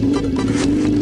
フフフフ。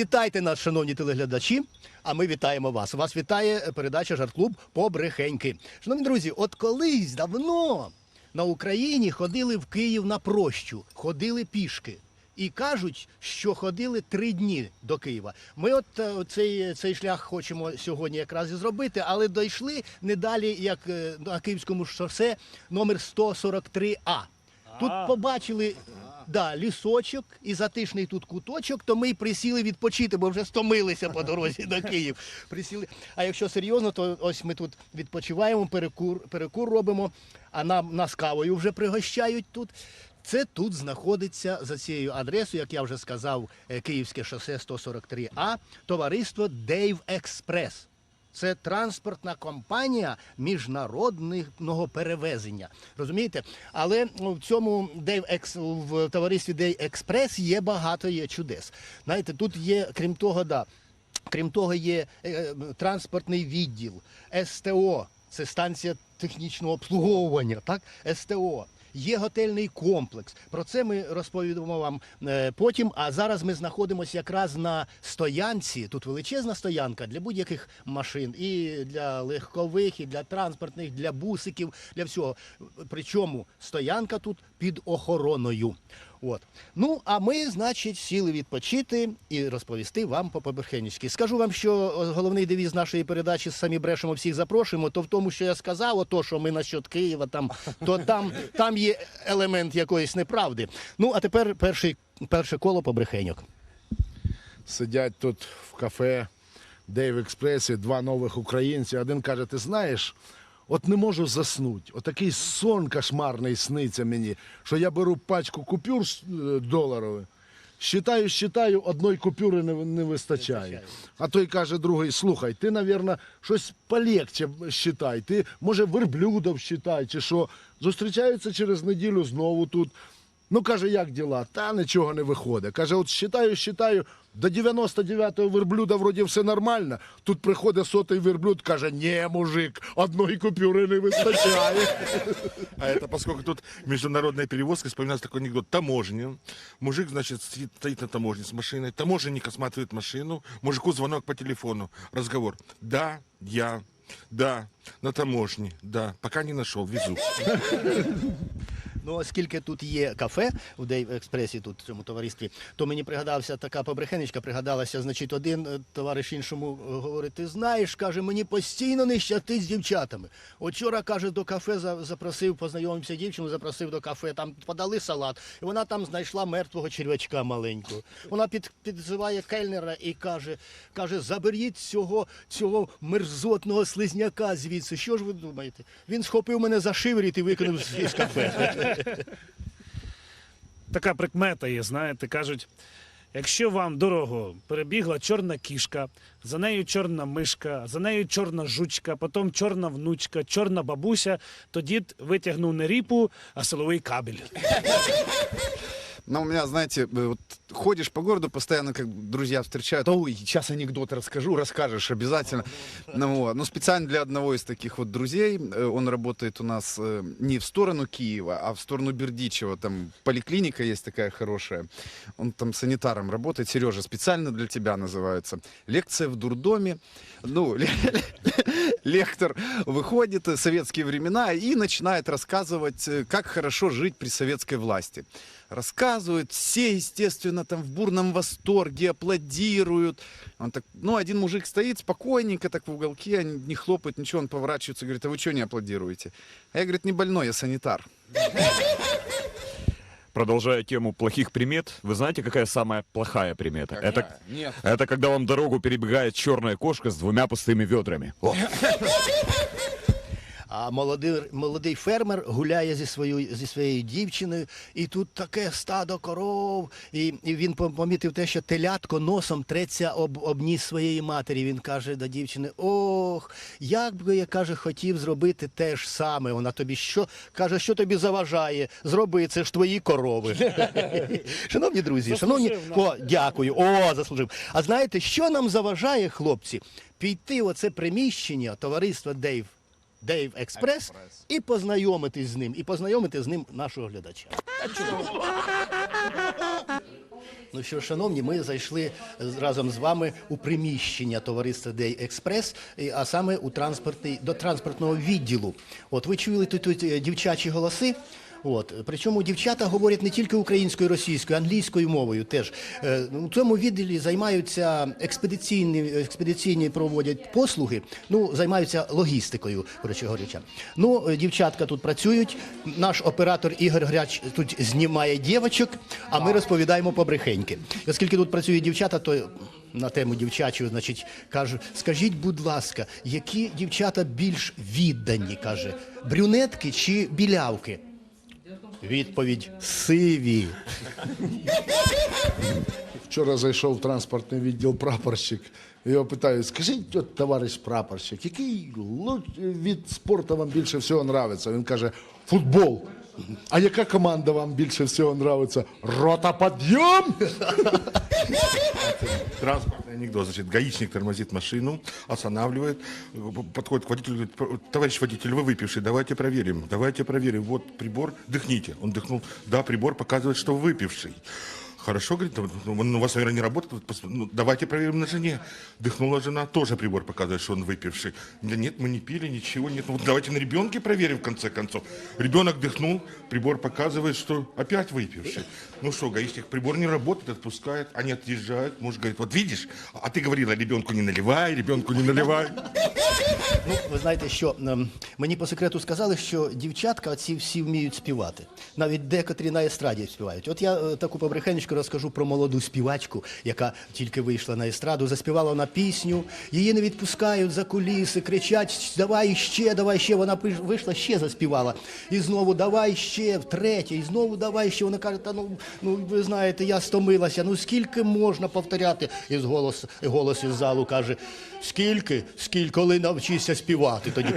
Привітайте нас, шановні телеглядачі. А ми вітаємо вас. Вас вітає передача Жарт-клуб Побрехеньки. Шановні друзі, от колись давно на Україні ходили в Київ на прощу, ходили пішки. І кажуть, що ходили три дні до Києва. Ми от е, цей, цей шлях хочемо сьогодні якраз і зробити, але дійшли не далі, як е, на Київському шосе номер 143А. Тут побачили да, лісочок і затишний тут куточок, то ми й присіли відпочити, бо вже стомилися по дорозі до Київ. Присіли. А якщо серйозно, то ось ми тут відпочиваємо, перекур, перекур робимо, а нам нас кавою вже пригощають тут. Це тут знаходиться за цією адресою, як я вже сказав, е, Київське шосе 143А, товариство Дейв Експрес. Це транспортна компанія міжнародного перевезення. Розумієте? Але ну, в цьому Дейв Екс в товаристві Дей Експрес є багато є чудес. Знаєте, тут є, крім того, да, крім того, є е, транспортний відділ, СТО, це станція технічного обслуговування, так? СТО. Є готельний комплекс. Про це ми розповідемо вам е, потім. А зараз ми знаходимося якраз на стоянці. Тут величезна стоянка для будь-яких машин, і для легкових, і для транспортних, для бусиків, для всього. Причому стоянка тут під охороною. От. Ну, а ми, значить, сіли відпочити і розповісти вам по поберхенівськи. Скажу вам, що головний девіз нашої передачі самі брешемо, всіх запрошуємо, то в тому, що я сказав, ото, що ми насчет Києва, там, то там, там є елемент якоїсь неправди. Ну, а тепер перший, перше коло побрехеньок. Сидять тут в кафе Дейв Експресі два нових українці. Один каже: ти знаєш, от не можу заснути. Отакий сон кошмарний сниться мені, що я беру пачку купюр е, доларових. Считаю, считаю, одної купюри не, не вистачає. А той каже другий, слухай, ти, мабуть, щось полегче считай. Ти, може, верблюдов считай, чи що. Зустрічаються через неділю знову тут. Ну, каже, як діла? Та нічого не виходить. Каже, от считаю, считаю, до 99-го верблюда вроді все нормально. Тут приходить сотий верблюд, каже, ні, мужик, одної купюри не вистачає. А это поскольку тут международная перевозка, вспоминается такой анекдот. Таможня. Мужик, значит, стоит, стоит на таможне с машиной. Таможенник осматривает машину. Мужику звонок по телефону. Разговор. Да, я. Да, на таможне. Да, пока не нашел, везу. Ну, оскільки тут є кафе у Дейв Експресі, тут в цьому товаристві, то мені пригадався така побрехенечка, пригадалася, значить, один е, товариш іншому е, говорить, ти знаєш, каже, мені постійно не щастить з дівчатами. От вчора, каже, до кафе за- запросив, познайомився дівчину, запросив до кафе, там подали салат, і вона там знайшла мертвого черв'ячка маленького. Вона під, підзиває кельнера і каже, каже, заберіть цього, цього мерзотного слизняка звідси. Що ж ви думаєте? Він схопив мене за шиворіт і викинув з, кафе. така прикмета є, знаєте, кажуть. Якщо вам дорого перебігла чорна кішка, за нею чорна мишка, за нею чорна жучка, потім чорна внучка, чорна бабуся, то дід витягнув не ріпу, а силовий кабель. Но у меня, знаете, э, вот ходишь по городу, постоянно как друзья встречают. Ой, сейчас анекдот расскажу, расскажешь обязательно. Ну, вот. ну, специально для одного из таких вот друзей, э, он работает у нас э, не в сторону Киева, а в сторону Бердичева. Там поликлиника есть такая хорошая. Он там санитаром работает. Сережа, специально для тебя называется. Лекция в дурдоме. Ну, лектор выходит в советские времена и начинает рассказывать, э, как хорошо жить при советской власти. Рассказывают, все, естественно, там в бурном восторге, аплодируют. Он так, ну, один мужик стоит спокойненько, так в уголке, не хлопает, ничего, он поворачивается, говорит, а вы что не аплодируете? А я, говорит, не больной, я санитар. Продолжая тему плохих примет, вы знаете, какая самая плохая примета? Это, Нет. это когда вам дорогу перебегает черная кошка с двумя пустыми ведрами. О, А молодий, молодий фермер гуляє зі своєю зі своєю дівчиною, і тут таке стадо коров. І, і він помітив те, що телятко носом треться об, об ніс своєї матері. Він каже до дівчини: Ох, як би я каже, хотів зробити те ж саме. Вона тобі що каже, що тобі заважає? Зроби це ж твої корови. Шановні друзі, шановні, о, дякую. О, заслужив. А знаєте, що нам заважає, хлопці, піти в оце приміщення товариства Дейв Дейв Експрес і познайомитись з ним, і познайомити з ним нашого глядача. Ну що, шановні, ми зайшли разом з вами у приміщення товариства Дей Експрес, а саме у транспортний до транспортного відділу. От ви чули тут, тут е, дівчачі голоси. От причому дівчата говорять не тільки українською, російською, англійською мовою. Теж Е, у цьому відділі займаються експедиційні експедиційні проводять послуги. Ну займаються логістикою, коротше говорячи. Ну е, дівчатка тут працюють. Наш оператор Ігор Грач тут знімає дівчаток, а ми розповідаємо побрехеньки. Оскільки тут працюють дівчата, то на тему дівчачу, значить, кажу, скажіть, будь ласка, які дівчата більш віддані, каже, брюнетки чи білявки? Відповідь сиві. Вчора зайшов в транспортний відділ прапорщик. Його питають, скажіть, от, товариш прапорщик, який від спорту вам більше всього нравиться? Він каже, футбол. А яка команда вам більше всього нравиться? Рота підйом! Транспортный анекдот. Значит, гаишник тормозит машину, останавливает, э, подходит к водителю, говорит, «П- товарищ водитель, вы выпивший, давайте проверим, давайте проверим. Вот прибор, дыхните. Он дыхнул, да, прибор показывает, что выпивший. Хорошо, говорит, ну, он у вас, наверное, не работает, Вот пос- ну, давайте проверим на жене. Дыхнула жена, тоже прибор показывает, что он выпивший. Да нет, мы не пили, ничего нет. Ну, вот давайте на ребенке проверим, в конце концов. Ребенок дыхнул, прибор показывает, что опять выпивший. Ну что, гаишник, прибор не работает, отпускает, они отъезжают. Муж говорит, вот видишь, а ты говорила, ребенку не наливай, ребенку не наливай. Ну, ви знаєте, що ем, мені по секрету сказали, що дівчатка ці всі вміють співати. Навіть декотрі на естраді співають. От я е, таку побрехенечку розкажу про молоду співачку, яка тільки вийшла на естраду, заспівала вона пісню, її не відпускають за куліси, кричать, давай ще, давай ще. Вона вийшла, ще заспівала. І знову давай ще, втретє, і знову давай ще. Вона каже, та ну, ну ви знаєте, я стомилася, ну скільки можна повторяти? І з голос, голос із залу каже, скільки, скільки, коли навчишся співати, тоді.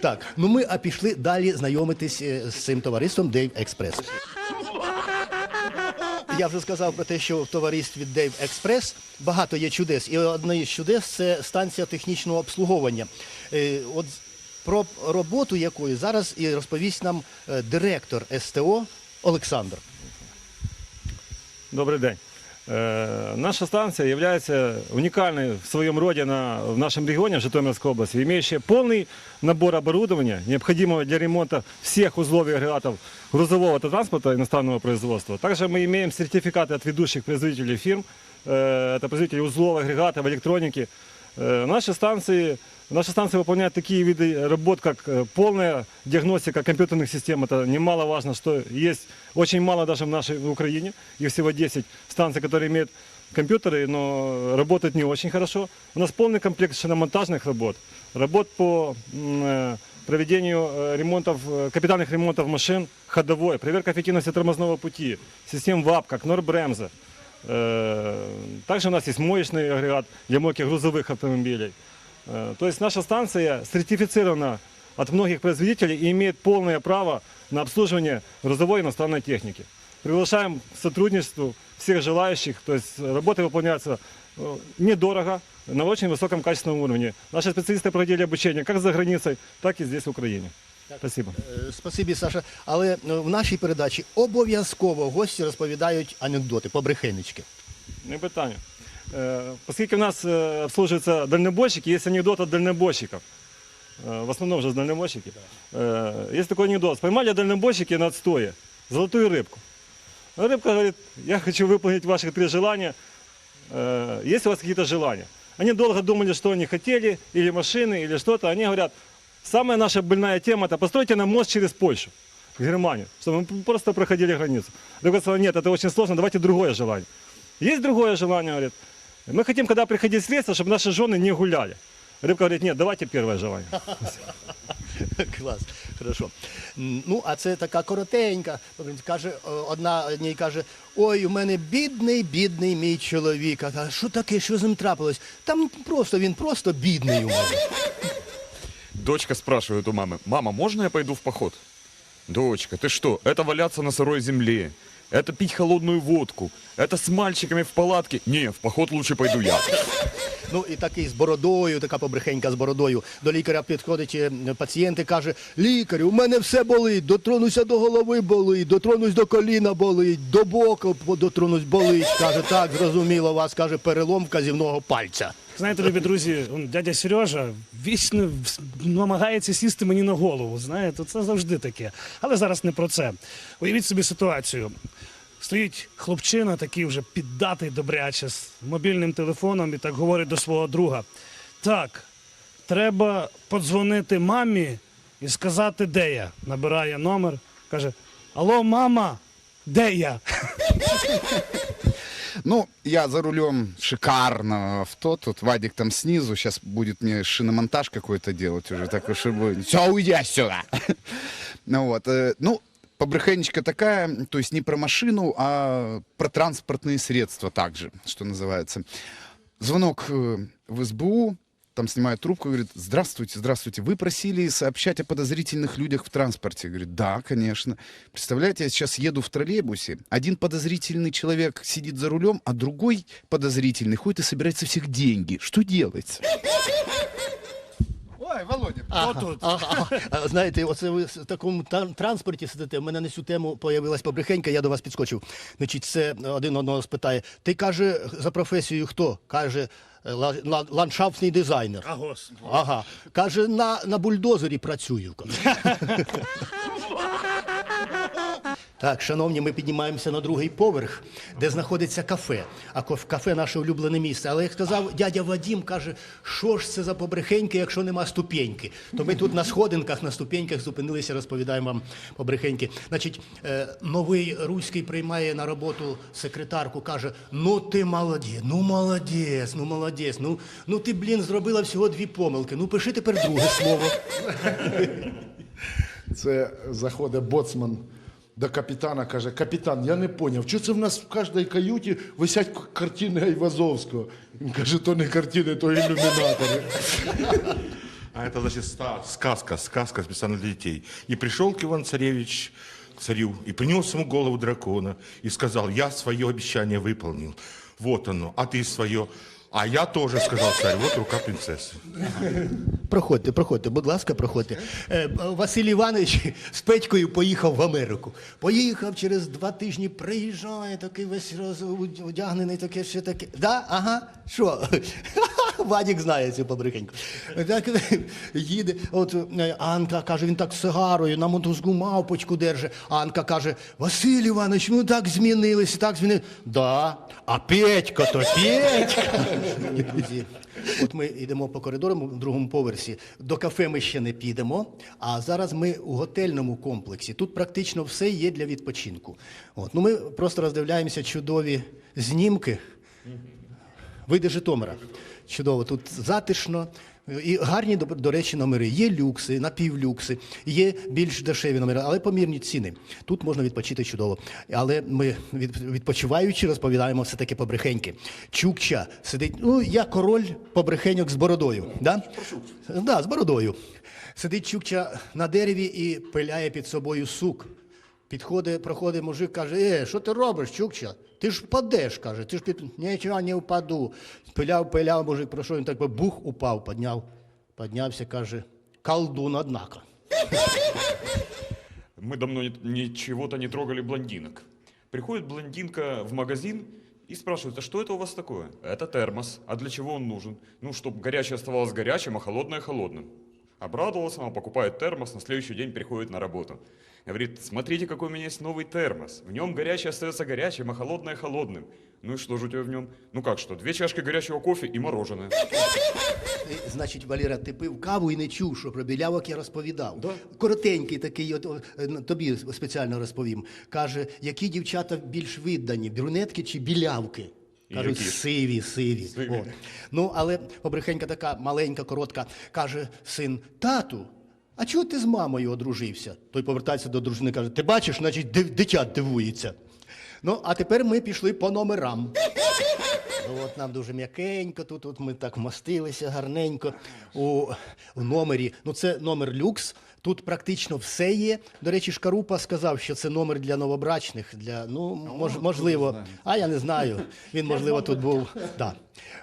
Так, ну ми а пішли далі знайомитись е, з цим товариством Дейв Експрес. Я вже сказав про те, що в товаристві Дейв Експрес багато є чудес. І одне із чудес це станція технічного обслуговування. Е, От про роботу якої зараз і розповість нам е, директор СТО Олександр. Добрий день. Э, Наша станция является уникальной в своем роде на, в нашем регионе, в Житомирской области, имеющая полный набор оборудования, необходимого для ремонта всех узлов и агрегатов грузового транспорта иностранного производства. Также мы имеем сертификаты от ведущих производителей фирм, э, это производители узлов, агрегатов, электроники. Э, Наши станции, наша станция выполняет такие виды работ, как э, полная диагностика компьютерных систем. Это немаловажно, что есть очень мало даже в нашей в Украине. Их всего 10 станций, которые имеют компьютеры, но работают не очень хорошо. У нас полный комплект шиномонтажных работ, работ по м, э, проведению э, ремонтов, э, капитальных ремонтов машин ходовой, проверка эффективности тормозного пути, систем ВАП, как Норбремза. Э, Также у нас есть моечный агрегат для мойки грузовых автомобилей. Э, То есть наша станция сертифицирована от многих производителей и имеет полное право на обслуживание грузовой иностранной техники. Приглашаем к сотрудничеству всех желающих. То есть работы выполняются э, недорого, на очень высоком качественном уровне. Наши специалисты проводили обучение как за границей, так и здесь, в Украине. Спасибо. Е, Спасибі, Саша. Але е, в нашій передачі обов'язково гості розповідають анекдоти, побрехенечки. Не питання. Э, Поскольку у нас э, обслуживаются дальнобойщики, есть анекдот от дальнобойщиков. Э, В основном же дальнобойщики. Э, Есть такой анекдот. Поймали дальнобойщики на отстое золотую рыбку. А Рыбка говорит, я хочу выполнить ваши три желания. Э, Есть у вас какие-то желания? Они долго думали, что они хотели, или машины, или что-то. Они говорят, самая наша больная тема – это постройте нам мост через Польшу, в Германию, чтобы мы просто проходили границу. Рыбка сказала, нет, это очень сложно, давайте другое желание. Есть другое желание, говорит, мы хотим, когда приходить средства, чтобы наши жены не гуляли. Рыбка говорит, нет, давайте первое желание. Клас, хорошо. М, Ну, а це така коротенька. Каже, е, одна одній каже: ой, у мене бідний, бідний мій чоловік. А каже, що таке, що з ним трапилось? Там просто він просто бідний у мене. Дочка спрашивает у мамы, мама, можно я пойду в поход? Дочка, ты что, это валяться на сырой земле, это пить холодную водку, это с мальчиками в палатке. Не, в поход лучше пойду я. Ну і такий з бородою, така побрехенька з бородою. До лікаря підходить е, пацієнт і каже: лікарю, у мене все болить, дотронуся до голови болить, дотронусь до коліна болить, до боку дотронусь болить. Каже, так, зрозуміло, вас каже перелом вказівного пальця. Знаєте, любі друзі, дядя Сережа вічно намагається сісти мені на голову. Знаєте, це завжди таке. Але зараз не про це. Уявіть собі ситуацію. Стоїть хлопчина, такий вже піддатий добряче з мобільним телефоном і так говорить до свого друга. Так, треба подзвонити мамі і сказати, де я. Набирає номер, каже: Алло, мама, де я? Ну, я за рулем шикарного авто, тут Вадик там снизу, сейчас будет мне шиномонтаж какой-то делать уже, такой, чтобы... Все, уйди отсюда! Ну вот, э, ну, побрехенечка такая, то есть не про машину, а про транспортные средства также, что называется. Звонок э, в СБУ, там снимает трубку говорит, здравствуйте, здравствуйте, вы просили сообщать о подозрительных людях в транспорте. Говорит, да, конечно. Представляете, я сейчас еду в троллейбусе, один подозрительный человек сидит за рулем, а другой подозрительный ходит и собирает со всех деньги. Что делать? Ой, Володя, Отут. Ага, ага. знаєте, оце ви в такому тан- транспорті сидите. У мене на цю тему появилась побрехенька, я до вас підскочив. Значить, це один одного спитає. Ти каже, за професією хто? Каже, е, ла- ла- ландшафтний дизайнер. А господи. Ага. Каже, на, на бульдозері працюю. Так, шановні, ми піднімаємося на другий поверх, де знаходиться кафе. А кафе наше улюблене місце. Але як сказав дядя Вадім, каже, що ж це за побрехеньки, якщо нема ступеньки. То ми тут на сходинках, на ступеньках зупинилися, розповідаємо вам побрехеньки. Значить, е, новий руський приймає на роботу секретарку, каже: ну ти молодець, ну молодець, ну молодець. Ну, ну ти, блін, зробила всього дві помилки. Ну пиши тепер друге слово. Це заходить боцман до капітана, каже: Капітан, я не поняв, що це в нас в кожній каюті висять к- картини Айвазовського. Він каже, то не картини, то ілюмінатори. А это, значит, ста- сказка, сказка специально для детей. И пришел к Иван Царевич к царю и принес ему голову дракона и сказал, я свое обещание выполнил. Вот оно, а ты свое. А я теж сказав царь, от рука принцеси. Проходьте, проходьте, будь ласка, проходьте. Е, Василь Іванович з Петькою поїхав в Америку. Поїхав через два тижні, приїжджає, такий весь роз- одягнений, таке все таке. Да? Ага. Що? Вадік знає цю побрикеньку. Так їде. От Анка каже, він так з сигарою на мотузку мавпочку держить. Анка каже: Василь Іванович, ну так змінилися, так змінилися. Да. А Петька то Петька. От ми йдемо по коридору в другому поверсі. До кафе ми ще не підемо. А зараз ми у готельному комплексі. Тут практично все є для відпочинку. От. Ну, ми просто роздивляємося чудові знімки. Види Житомира. Чудово, тут затишно. І гарні, до, речі, номери. Є люкси, напівлюкси, є більш дешеві номери, але помірні ціни. Тут можна відпочити чудово. Але ми від, відпочиваючи розповідаємо все таки побрехеньки. Чукча сидить, ну я король побрехеньок з бородою. Да? Да, з бородою. Сидить Чукча на дереві і пиляє під собою сук. Підходить, проходить мужик, каже, е, що ти робиш, Чукча? Ти ж впадеш, каже, ти ж під... нічого не впаду. Пиляв, пиляв, мужик пройшов, він так би бух упав, підняв, піднявся, каже, колдун, однако. Мы давно ни- ничего-то не трогали блондинок. Приходит блондинка в магазин И спрашивают, а что это у вас такое? Это термос. А для чего он нужен? Ну, чтобы горячее оставалось горячим, а холодное холодным. Обрадовался, он покупает термос, на следующий день приходит на работу. Говорит, смотрите, какой у меня есть новый термос. В нем горячее остается горячим, а холодное холодным. Ну и что же у тебя в нем? Ну как что, две чашки горячего кофе и мороженое. Е, Значить, Валера, ти пив каву і не чув, що про білявок я розповідав. Коротенький такий, от, е, тобі спеціально розповім. Каже, які дівчата більш видані, брюнетки чи білявки? Кажуть, Які сиві, сиві. Сиві. От. Ну, але побрехенька така маленька, коротка, каже син, тату, а чого ти з мамою одружився? Той повертається до дружини, каже, ти бачиш, значить, див- дитя дивується. Ну, а тепер ми пішли по номерам. Ну, От нам дуже м'якенько, тут от ми так вмостилися гарненько у, у номері. Ну, це номер люкс. Тут практично все є. До речі, Шкарупа сказав, що це номер для новобрачних. Для, ну, мож, можливо, а я не знаю. Він, можливо, тут був. Да.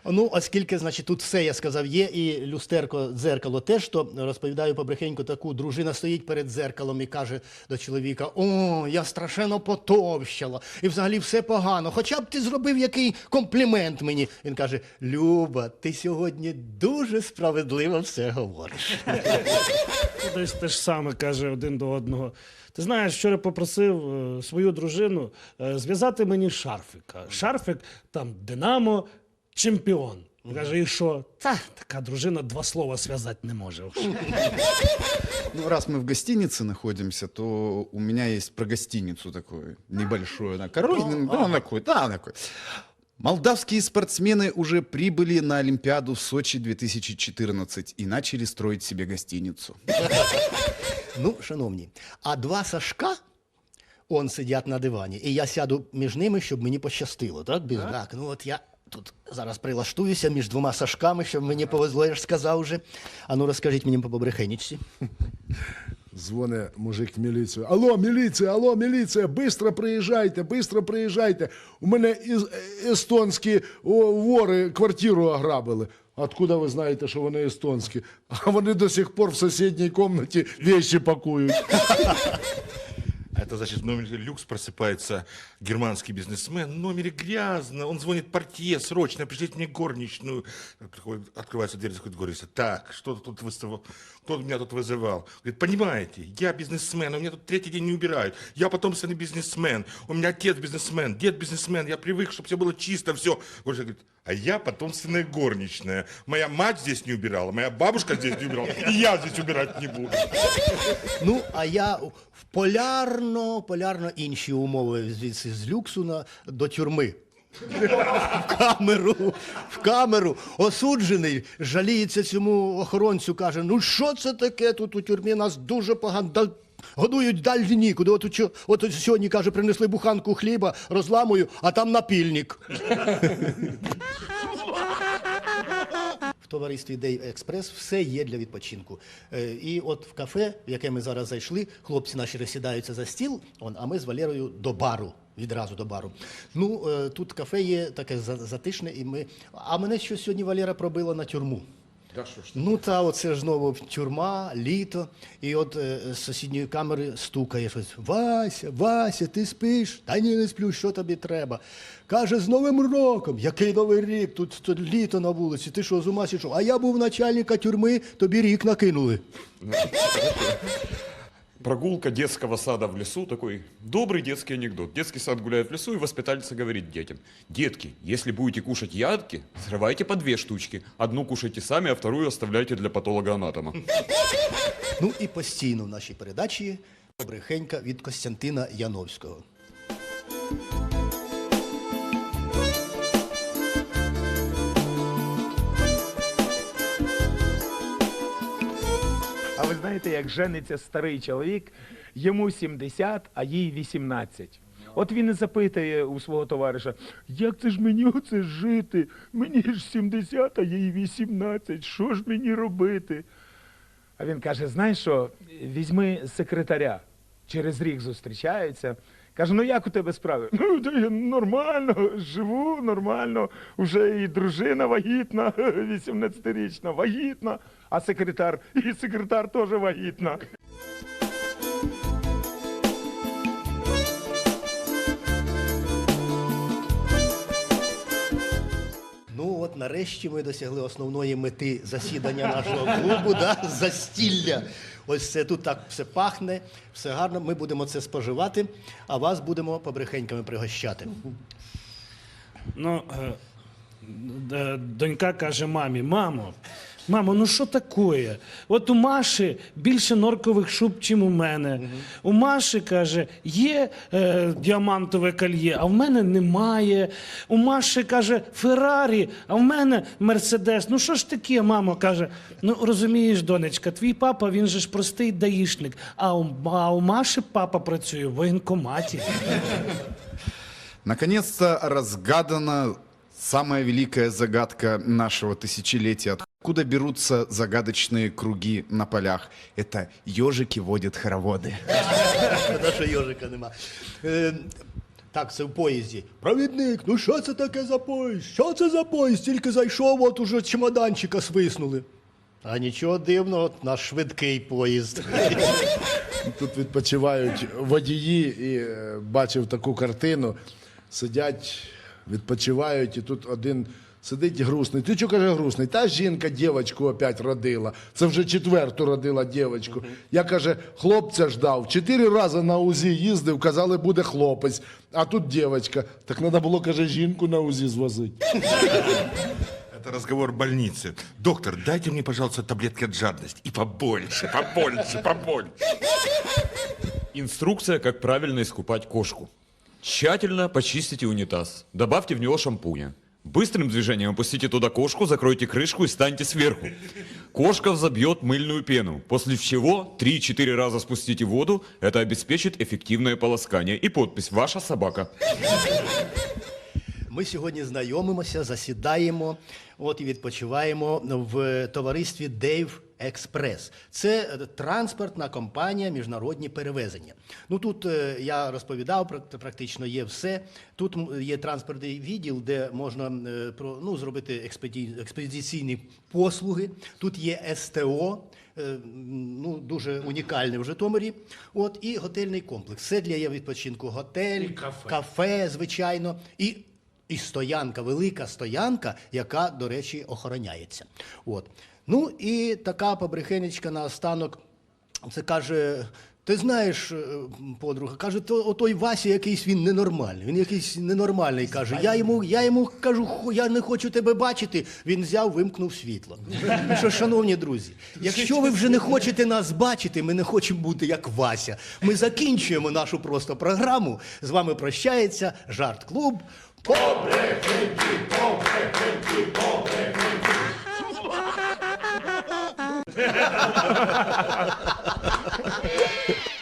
Ну, оскільки, значить, тут все я сказав є, і люстерко, дзеркало теж, то розповідаю побрехеньку таку. Дружина стоїть перед дзеркалом і каже до чоловіка: О, я страшенно потовщала, і взагалі все погано. Хоча б ти зробив який комплімент мені. Він каже: Люба, ти сьогодні дуже справедливо все говориш. Ж саме каже один до одного. Ти знаєш, вчора попросив е, свою дружину е, зв'язати мені шарфика. Шарфик там Динамо, чемпіон. Каже, і що? Та така дружина два слова зв'язати не може. Ну, раз мы в гостинице находимся, то у меня есть про гостиницу такое небольшое. Да, король, да, он такой, да, он такой. Молдавские спортсмены уже прибыли на Олимпиаду в Сочи 2014 и начали строить себе гостиницу. Ну, шановні, а два Сашка. Он сидять на дивані, і я сяду між ними, щоб мені пощастило. Так, Біз? так ну от я тут зараз прилаштуюся між двома Сашками, щоб мені повезло, я ж сказав вже. А ну розкажіть мені по побрехенічці. Дзвоне мужик в міліцію. Алло, міліція, алло, міліція, бистро приїжджайте, бистро приїжджайте. У мене із- естонські о, вори квартиру ограбили. Откуда ви знаєте, що вони естонські? А вони до сих пор в сусідній кімнаті вещі пакують. Это значит, в номере люкс просыпается германский бизнесмен. В номере грязно. Он звонит портье срочно, пришлите мне горничную. Приходит, открывается дверь, заходит горничная. Так, что тут выставил? Кто меня тут вызывал? Говорит, понимаете, я бизнесмен, у меня тут третий день не убирают. Я потомственный бизнесмен. У меня отец бизнесмен, дед бизнесмен. Я привык, чтобы все было чисто, все. Горничная говорит, а я потомственная горничная. Моя мать здесь не убирала, моя бабушка здесь не убирала, и я здесь убирать не буду. Ну, а я полярно, полярно інші умови звідси з люксу до тюрми. В камеру, в камеру. Осуджений жаліється цьому охоронцю, каже: ну що це таке тут у тюрмі? Нас дуже погано. Годують далі нікуди. От, от сьогодні, каже, принесли буханку хліба, розламую, а там напільник. В товаристві Day Express все є для відпочинку. Е, І от в кафе, в яке ми зараз зайшли, хлопці наші розсідаються за стіл, он, а ми з Валерою до бару. Відразу до бару. Ну, е, тут кафе є таке за- затишне, і ми. А мене що сьогодні Валера пробила на тюрму. Ну та оце ж знову тюрма, літо, і от е, з сусідньої камери стукає щось. Вася, Вася, ти спиш? Та ні, не сплю, що тобі треба? Каже, з Новим роком. Який новий рік? Тут, тут літо на вулиці. Ти що, з ума сішов? А я був начальника тюрми, тобі рік накинули. Прогулка детского сада в лесу, такой добрый детский анекдот. Детский сад гуляет в лесу, и воспитательница говорит детям, детки, если будете кушать ягодки, срывайте по две штучки. Одну кушайте сами, а вторую оставляйте для патолога-анатома. Ну і постійно в нашій передачі брехенька від Костянтина Яновського. Знаєте, як жениться старий чоловік, йому 70, а їй 18. От він і запитує у свого товариша, як це ж мені оце жити? Мені ж 70, а їй 18. Що ж мені робити? А він каже: знаєш що, візьми секретаря. Через рік зустрічаються. Каже, ну як у тебе справи? Ну, нормально, живу нормально. Уже і дружина вагітна, 18-річна, вагітна, а секретар, і секретар теж вагітна. Ну от нарешті ми досягли основної мети засідання нашого клубу, да? застілля. Ось це тут так все пахне, все гарно. Ми будемо це споживати, а вас будемо побрехеньками пригощати. Ну, е, д- донька каже мамі: мамо, мамо, ну що таке? От у Маші більше норкових шуб, чим у мене. У Маші каже, є е, діамантове кольє, а в мене немає. У Маші каже, Феррарі, а в мене Мерседес. Ну що ж таке, мамо каже? Ну розумієш, донечка, твій папа він же ж простий даїшник, а у, а у Маші папа працює в воєнкоматі. Наконец-то разгадана самая великая загадка нашего тысячелетия. Откуда берутся загадочные круги на полях? Это ежики водят хороводы. Шкода, що йожика нема. Е, так, це в поїзді. Провідник, ну що це таке за поїзд? Що це за поїзд? Тільки зайшов, от уже чемоданчика свиснули. А нічого дивного, от наш швидкий поїзд. Тут відпочивають водії і е, бачив таку картину. Сидять, відпочивають, і тут один сидить грустний. Ти чого каже грустний? Та жінка дівчинку опять родила. Це вже четверту родила дівчинку. Я каже, хлопця ждав. Чотири рази на УЗІ їздив, казали, буде хлопець. А тут дівчинка. Так треба було, каже, жінку на УЗІ звозити. Это разговор в больнице. Доктор, дайте мне, пожалуйста, таблетки от жадности. И побольше, побольше, побольше. Инструкция, как правильно искупать кошку. Тщательно почистите унитаз. Добавьте в него шампуня. Быстрым движением опустите туда кошку, закройте крышку и станьте сверху. Кошка взобьет мыльную пену, после чего 3-4 раза спустите воду. Это обеспечит эффективное полоскание. И подпись «Ваша собака». Ми сьогодні знайомимося, засідаємо от і відпочиваємо в товаристві Дейв Експрес. Це е, транспортна компанія міжнародні перевезення. Ну тут е, я розповідав, прак- практично є все. Тут є транспортний відділ, де можна е, ну, зробити експедиційні послуги. Тут є СТО. Ну, дуже унікальний в Житомирі. От і готельний комплекс. Все для відпочинку. Готель, кафе, звичайно, і і стоянка, велика стоянка, яка, до речі, охороняється. От. Ну і така побрехенечка на останок. Це каже. Ти знаєш, е, подруга, каже, то отой Вася якийсь він ненормальний. Він якийсь ненормальний. каже. Я йому, я йому кажу, я не хочу тебе бачити. Він взяв, вимкнув світло. Ну що, шановні друзі, якщо ви вже не хочете нас бачити, ми не хочемо бути як Вася. Ми закінчуємо нашу просто програму. З вами прощається жарт клуб. Побрехеньки, побрехеньки, побрехеньки. Yeah.